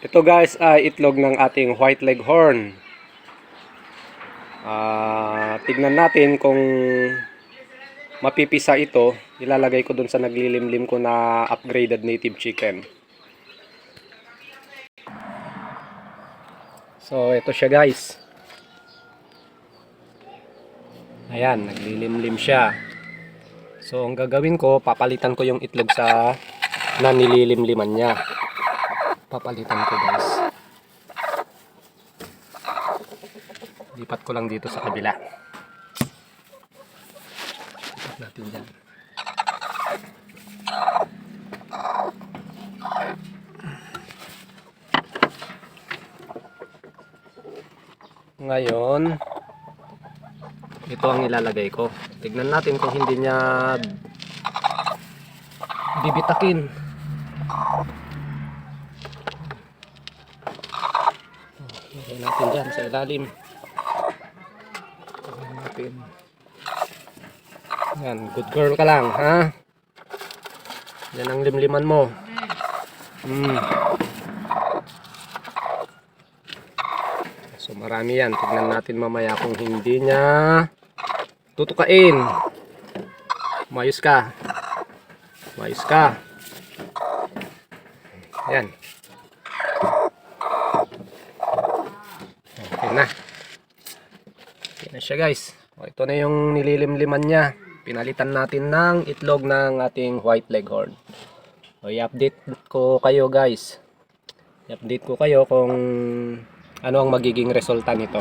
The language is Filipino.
Ito guys ay itlog ng ating white leghorn. Ah, tignan natin kung mapipisa ito. Ilalagay ko dun sa naglilimlim ko na upgraded native chicken. So ito siya guys. Ayan, naglilimlim siya. So ang gagawin ko, papalitan ko yung itlog sa na nililimliman niya papalitan ko guys. Lipat ko lang dito sa kabila. Lipat natin dyan. Ngayon ito ang ilalagay ko. Tignan natin kung hindi niya bibitakin Lagay natin dyan sa ilalim. Natin. Yan, good girl ka lang, ha? Yan ang limliman mo. Hmm. So marami yan. Tignan natin mamaya kung hindi niya tutukain. Mayos ka. Mayos ka. Yan. Na. Okay na siya guys. O, ito na yung nililimliman niya. Pinalitan natin ng itlog ng ating white leghorn. O, i-update ko kayo guys. I-update ko kayo kung ano ang magiging resulta nito.